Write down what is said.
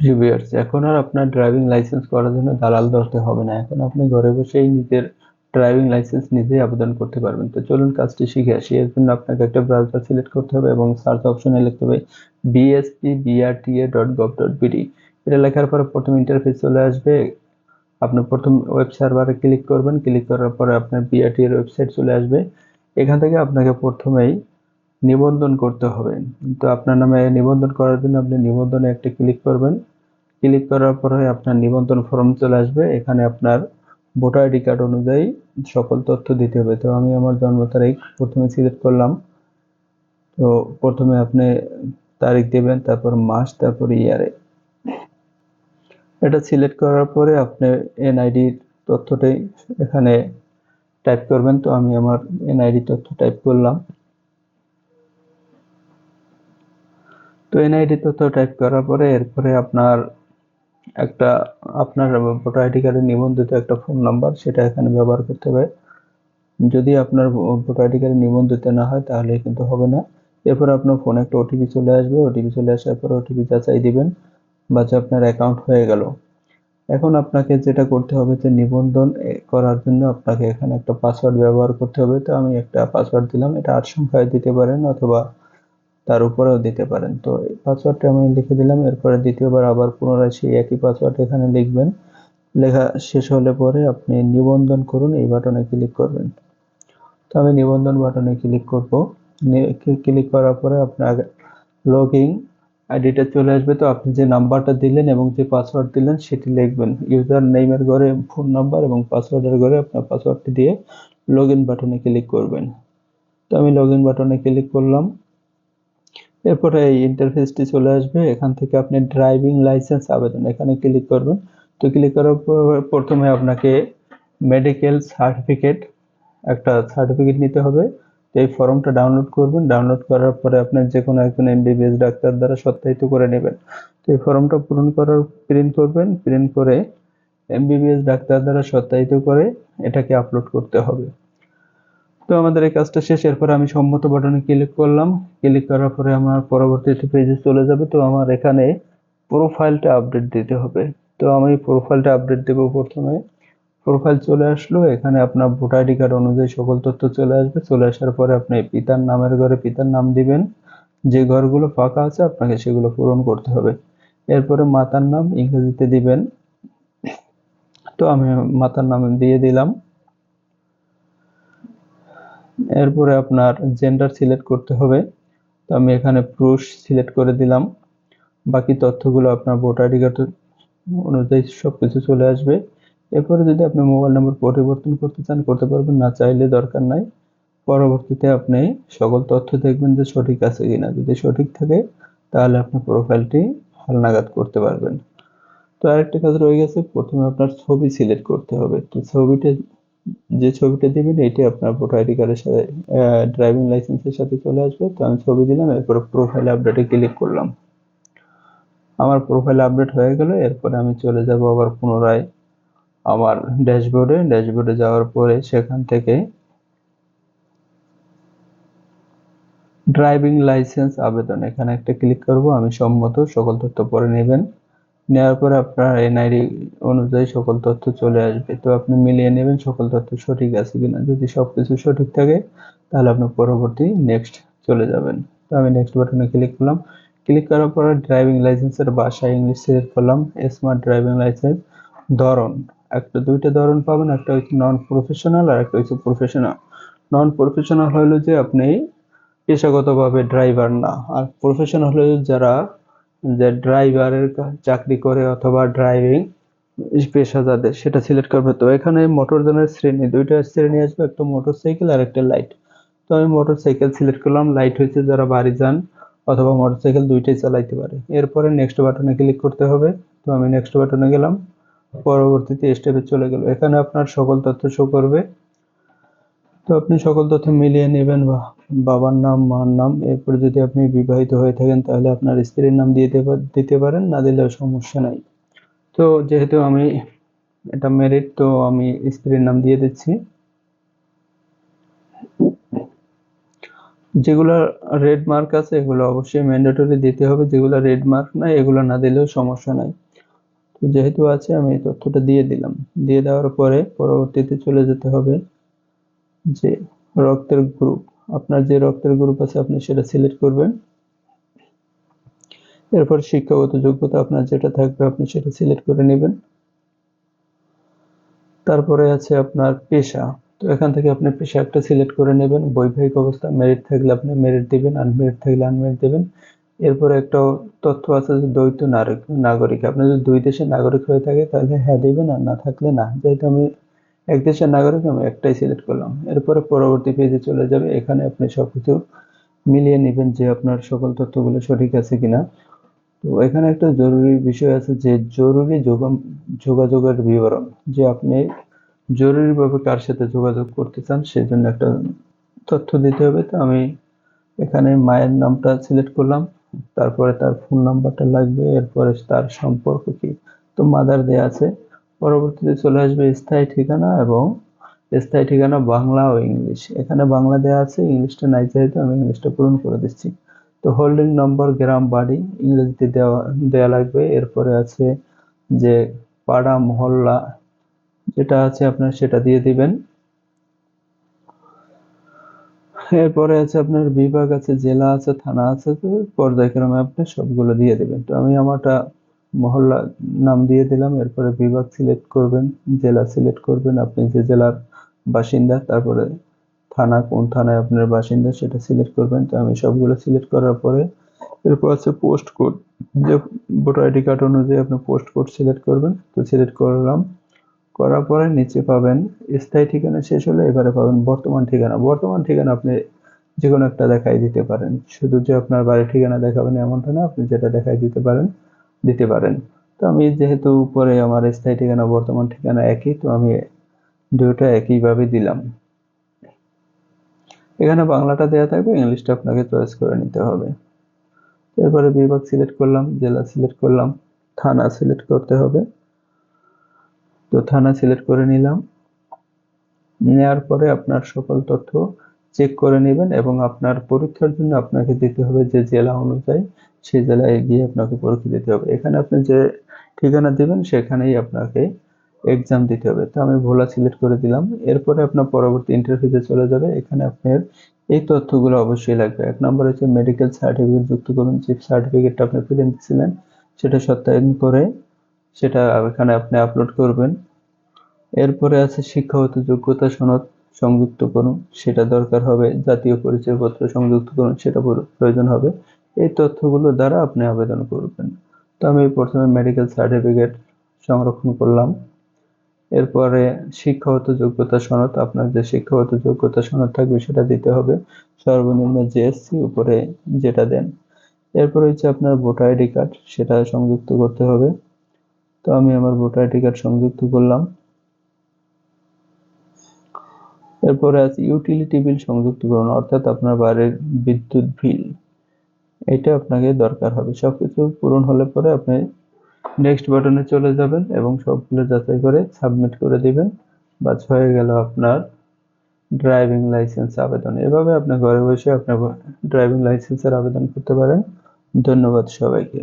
Viewers এখন আর আপনার driving licence করার জন্য দালাল ধরতে হবে না। এখন আপনি ঘরে বসেই নিজের ড্রাইভিং লাইসেন্স নিজেই আবেদন করতে পারবেন। তো চলুন কাজটি শিখে আসি। এর জন্য আপনাকে একটা ব্রাউজার সিলেক্ট করতে হবে এবং সার্চ অপশনে লিখতে হবে BSP BRTA dot gov dot BD এটা লেখার পরে প্রথম ইন্টারফেস চলে আসবে। আপনি প্রথম ওয়েব সার্ভারে ক্লিক করবেন। ক্লিক করার পরে আপনার বিআরটি এর ওয়েবসাইট চলে আসবে। এখান থেকে আপনাকে প্রথমেই নিবন্ধন করতে হবে। তো আপনার নামে নিবন্ধন করার জন্য আপনি নিবন্ধনে একটা ক্লিক করবেন। ক্লিক করার পরে আপনার নিবন্ধন ফর্ম চলে আসবে। এখানে আপনার ভোটার আইডি কার্ড অনুযায়ী সকল তথ্য দিতে হবে। তো আমি আমার জন্ম তারিখ প্রথমে সিলেক্ট করলাম। তো প্রথমে আপনি তারিখ দেবেন, তারপর মাস, তারপর ইয়ারে এটা সিলেক্ট করার পরে আপনি এনআইডির তথ্যটাই এখানে টাইপ করবেন। তো আমি আমার এনআইডি তথ্য টাইপ করলাম। তো এনআইডি তথ্য টাইপ করার পরে এরপরে আপনার একটা, আপনার ভোটার আইডি কার্ডে নিবন্ধিত একটা ফোন নাম্বার সেটা এখানে ব্যবহার করতে হবে। যদি আপনার ভোটার আইডি কার্ডে নিবন্ধিত না হয় তাহলে কিন্তু হবে না। এরপর আপনার ফোনে একটা ওটিপি চলে আসবে। ওটিপি চলে আসার পর ওটিপি যাচাই দিবেন বাচ্চা আপনার অ্যাকাউন্ট হয়ে গেল। এখন আপনাকে যেটা করতে হবে যে নিবন্ধন করার জন্য আপনাকে এখানে একটা পাসওয়ার্ড ব্যবহার করতে হবে। তো আমি একটা পাসওয়ার্ড দিলাম, এটা আট সংখ্যায় দিতে পারেন অথবা তার উপরেও দিতে পারেন। তো এই পাসওয়ার্ডটা আমি লিখে দিলাম, এরপরে দ্বিতীয়বার আবার পুনরায় সেই একই পাসওয়ার্ড এখানে লিখবেন। লেখা শেষ হলে পরে আপনি নিবন্ধন করুন, এই বাটনে ক্লিক করবেন। তো আমি নিবন্ধন বাটনে ক্লিক করব। ক্লিক করার পরে আপনার লগ আইডিটা চলে আসবে। তো আপনি যে নাম্বারটা দিলেন এবং যে পাসওয়ার্ড দিলেন, সেটি লিখবেন। ইউজার নেইমের ঘরে ফোন নাম্বার এবং পাসওয়ার্ডের ঘরে আপনার পাসওয়ার্ডটি দিয়ে লগ বাটনে ক্লিক করবেন। তো আমি লগ বাটনে ক্লিক করলাম। এরপরে এই ইন্টারফেসটি চলে আসবে। এখান থেকে আপনি ড্রাইভিং লাইসেন্স আবেদন এখানে ক্লিক করবেন। তো ক্লিক করার পর প্রথমে আপনাকে মেডিকেল সার্টিফিকেট একটা সার্টিফিকেট নিতে হবে। তো এই ফর্মটা ডাউনলোড করবেন। ডাউনলোড করার পরে আপনার যে কোনো একজন এমবিবিএস ডাক্তার দ্বারা সত্যায়িত করে নেবেন। তো এই ফর্মটা পূরণ করার প্রিন্ট করবেন। প্রিন্ট করে এমবিবিএস ডাক্তার দ্বারা সত্যায়িত করে এটাকে আপলোড করতে হবে। তো আমাদের এই কাজটা শেষ, এরপরে আমি সম্মত বাটনে ক্লিক করলাম। ক্লিক করার পরে আমার পরবর্তীতে পেজে চলে যাবে। তো আমার এখানে প্রোফাইলটা আপডেট দিতে হবে। তো আমি প্রোফাইলটা আপডেট দেব প্রথমে। প্রোফাইল চলে আসলো। এখানে আপনার ভোটার আইডি কার্ড অনুযায়ী সকল তথ্য চলে আসবে। চলে আসার পরে আপনি পিতার নামের ঘরে পিতার নাম দিবেন। যে ঘরগুলো ফাঁকা আছে, আপনাকে সেগুলো পূরণ করতে হবে। এরপরে মাতার নাম ইংরেজিতে দিবেন। তো আমি মাতার নাম দিয়ে দিলাম। এরপরে আপনার জেন্ডার সিলেক্ট করতে হবে। তো আমি এখানে পুরুষ সিলেক্ট করে দিলাম। বাকি তথ্যগুলো আপনার ভোটার আইডি কার্ড অনুযায়ী সব কিছু চলে আসবে। এরপরে যদি আপনি মোবাইল নম্বর পরিবর্তন করতে চান, করতে পারবেন না, চাইলে দরকার নাই। পরবর্তীতে আপনি সকল তথ্য দেখবেন যে সঠিক আছে কিনা। যদি সঠিক থাকে, তাহলে আপনি প্রোফাইলটি হালনাগাদ করতে পারবেন। তো আরেকটা কাজ রয়ে গেছে। প্রথমে আপনার ছবি সিলেক্ট করতে হবে। তো ছবিটা যে ছবিটা দিবেন, এটি আপনার ভোটার আইডি কার্ডের সাথে ড্রাইভিং লাইসেন্সের সাথে চলে আসবে। তো আমি ছবি দিলাম, এরপরে প্রোফাইল আপডেটে ক্লিক করলাম। আমার প্রোফাইল আপডেট হয়ে গেল, এরপরে আমি চলে যাব আবার পুনরায় আমার ড্যাশবোর্ডে ড্যাশবোর্ডে যাওয়ার পরে সেখান থেকে ড্রাইভিং লাইসেন্স আবেদন। এখানে একটা ক্লিক করব, আমি সম্মত সকল তথ্য পরে নেবেন। নেওয়ার পরে আপনার এনআইডি অনুযায়ী সকল তথ্য চলে আসবে। তো আপনি মিলিয়ে নেবেন সকল তথ্য সঠিক আছে কিনা। যদি সব কিছু সঠিক থাকে, তাহলে আপনি পরবর্তী নেক্সট চলে যাবেন। তো আমি নেক্সট বাটনে ক্লিক করলাম। ক্লিক করার পরে ড্রাইভিং লাইসেন্সের ভাষা ইংলিশ সিলেক্ট করলাম। স্মার্ট ড্রাইভিং লাইসেন্স ধরন। একটা দুইটা ধরন পাবেন, একটা হচ্ছে নন প্রফেশনাল আর একটা হচ্ছে প্রফেশনাল নন প্রফেশনাল হলো যে আপনি পেশাগতভাবে ড্রাইভার না। আর প্রফেশনাল হলো যারা যে ড্রাইভারের চাকরি করে অথবা ড্রাইভিং পেশা যাদের সেটা সিলেক্ট করবে। তো এখানে মোটরযানের শ্রেণি, দুইটা শ্রেণি আসবে একটা মোটরসাইকেল আর একটা লাইট তো আমি মোটরসাইকেল সিলেক্ট করলাম লাইট হচ্ছে যারা বাড়ি যান অথবা মোটরসাইকেল দুইটাই চালাইতে পারে। এরপরে নেক্সট বাটনে ক্লিক করতে হবে। তো আমি নেক্সট বাটনে গেলাম, পরবর্তীতে স্টেপে চলে গেল। এখানে আপনার সকল তথ্য শো করবে। তো আপনি সকল তথ্য মিলিয়ে নেবেন বাবার নাম, মার নাম, এরপরে যদি আপনি বিবাহিত হয়ে থাকেন তাহলে আপনার স্ত্রীর নাম দিয়ে দিতে পারেন, না দিলেও সমস্যা নাই। তো যেহেতু আমি এটা মেরিট তো আমি স্ত্রীর নাম দিয়ে দিচ্ছি। যেগুলো রেড মার্ক আছে, এগুলো অবশ্যই ম্যান্ডেটরি দিতে হবে। যেগুলো রেড মার্ক নাই, এগুলো না দিলেও সমস্যা নাই। তো যেহেতু আছে, আমি তথ্যটা দিয়ে দিলাম। দিয়ে দেওয়ার পরে পরবর্তীতে চলে যেতে হবে। যে রক্তের গ্রুপ আপনার যে রক্তের গ্রুপ আছে, আপনি সেটা সিলেক্ট করবেন। এরপর শিক্ষাগত যোগ্যতা আপনার যেটা থাকবে, আপনি সেটা সিলেক্ট করে নেবেন। তারপরে আছে আপনার পেশা। তো এখান থেকে আপনি পেশা একটা সিলেক্ট করে নেবেন। বৈবাহিক অবস্থা মেরিট থাকলে আপনি মেরিট দিবেন আনমেরিট থাকলে আনমেরিট দিবেন। এরপরে একটা তথ্য আছে যে দ্বৈত নাগরিক নাগরিক। আপনি যদি দুই দেশের নাগরিক হয়ে থাকে, তাহলে হ্যাঁ দিবেন আর না থাকলে না। যেহেতু আমি এক দেশের নাগরিক আমি একটাই সিলেক্ট করলাম। এরপরে পরবর্তী পেজে চলে যাবে। এখানে আপনি সব কিছু মিলিয়ে নেবেন যে আপনার সকল তথ্যগুলো সঠিক আছে কিনা। তো এখানে একটা জরুরি বিষয় আছে যে জরুরি যোগাযোগের বিবরণ। যে আপনি জরুরিভাবে কার সাথে যোগাযোগ করতে চান সেই জন্য একটা তথ্য দিতে হবে। তো আমি এখানে মায়ের নামটা সিলেক্ট করলাম। তারপরে তার ফোন নাম্বারটা লাগবে। এরপরে তার সম্পর্ক কি? তো মাদার দেয়া আছে। পরবর্তীতে চলে আসবে স্থায়ী ঠিকানা এবং স্থায়ী ঠিকানা বাংলা ও ইংলিশ। এখানে বাংলা দেওয়া আছে, ইংলিশটা নাই যেহেতু আমি ইংলিশটা পূরণ করে দিচ্ছি। তো হোল্ডিং নম্বর গ্রাম বাড়ি ইংরেজিতে দেওয়া দেওয়া লাগবে। এরপরে আছে যে পাড়া, মহল্লা যেটা আছে আপনার সেটা দিয়ে দিবেন। এরপরে আছে আপনার বিভাগ আছে, জেলা আছে, থানা আছে পর্যায়ক্রমে আপনি সবগুলো দিয়ে দিবেন। তো আমি আমারটা মহল্লা নাম দিয়ে দিলাম, এরপরে বিভাগ সিলেক্ট করবেন, জেলা সিলেক্ট করবেন, আপনি যে জেলার বাসিন্দা, তারপরে থানা, কোন থানায় আপনার বাসিন্দা সেটা সিলেক্ট করবেন। তো আমি সবগুলো সিলেক্ট করার পরে এরপর আছে পোস্ট কোড যে ভোটার আইডি কার্ড অনুযায়ী আপনি পোস্ট কোড সিলেক্ট করবেন, তো সিলেক্ট করলাম। করার পরে নিচে পাবেন স্থায়ী ঠিকানা শেষ হলে এবারে পাবেন বর্তমান ঠিকানা। বর্তমান ঠিকানা আপনি যে কোনো একটা দেখাই দিতে পারেন। শুধু যে আপনার বাড়ির ঠিকানা দেখাবেন এমনটা না, আপনি যেটা দেখাই দিতে পারেন দিতে পারেন। তো আমি যেহেতু উপরে আমার স্থায়ী ঠিকানা বর্তমান ঠিকানা একই, তো আমি দুটো একইভাবে দিলাম। এখানে বাংলাটা দেওয়া থাকবে, ইংলিশটা আপনাকে চয়েস করে নিতে হবে। এরপরে বিভাগ সিলেক্ট করলাম, জেলা সিলেক্ট করলাম, থানা সিলেক্ট করতে হবে। তো থানা সিলেক্ট করে নিলাম। নেওয়ার পরে আপনার সকল তথ্য চেক করে নেবেন এবং আপনার পরীক্ষার জন্য আপনাকে দিতে হবে যে জেলা অনুযায়ী সেই জেলায় গিয়ে আপনাকে পরীক্ষা দিতে হবে। এখানে আপনি যে ঠিকানা দিবেন সেখানেই আপনাকে এক্সাম দিতে হবে। তো আমি ভোলা সিলেক্ট করে দিলাম। এরপরে আপনার পরবর্তী ইন্টারভিউতে চলে যাবে। এখানে আপনার এই তথ্যগুলো অবশ্যই লাগবে। এক নম্বর হচ্ছে মেডিকেল সার্টিফিকেট যুক্ত করুন। যে সার্টিফিকেটটা আপনি প্রিন্ট দিয়েছিলেন সেটা সত্যায়ন করে সেটা এখানে আপনি আপলোড করবেন। এরপরে আছে শিক্ষাগত যোগ্যতা সনদ। সংযুক্ত করুন, সেটা দরকার হবে, জাতীয় পরিচয়পত্র সংযুক্ত করুন, সেটা প্রয়োজন হবে। এই তথ্যগুলো দ্বারা আপনি আবেদন করবেন। তো আমি প্রথমে মেডিকেল সার্টিফিকেট সংরক্ষণ করলাম। এরপরে শিক্ষাগত যোগ্যতা সনদ, আপনার যে শিক্ষাগত যোগ্যতা সনদ থাকবে সেটা দিতে হবে। সর্বনিম্ন জিএসসি উপরে যেটা দেন। এরপর হচ্ছে আপনার ভোটার আইডি কার্ড, সেটা সংযুক্ত করতে হবে। তো আমি আমার ভোটার আইডি কার্ড সংযুক্ত করলাম। এরপরে আছে ইউটিলিটি বিল সংযুক্তকরণ, অর্থাৎ আপনার বাড়ির বিদ্যুৎ বিল এটা আপনাকে দরকার হবে। সবকিছু পূরণ হলে পরে আপনি নেক্সট বাটনে চলে যাবেন এবং সবগুলো যাচাই করে সাবমিট করে দিবেন। বাস হয়ে গেল আপনার ড্রাইভিং লাইসেন্স আবেদন। এভাবে আপনি ঘরে বসে আপনার ড্রাইভিং লাইসেন্সের আবেদন করতে পারেন। ধন্যবাদ সবাইকে।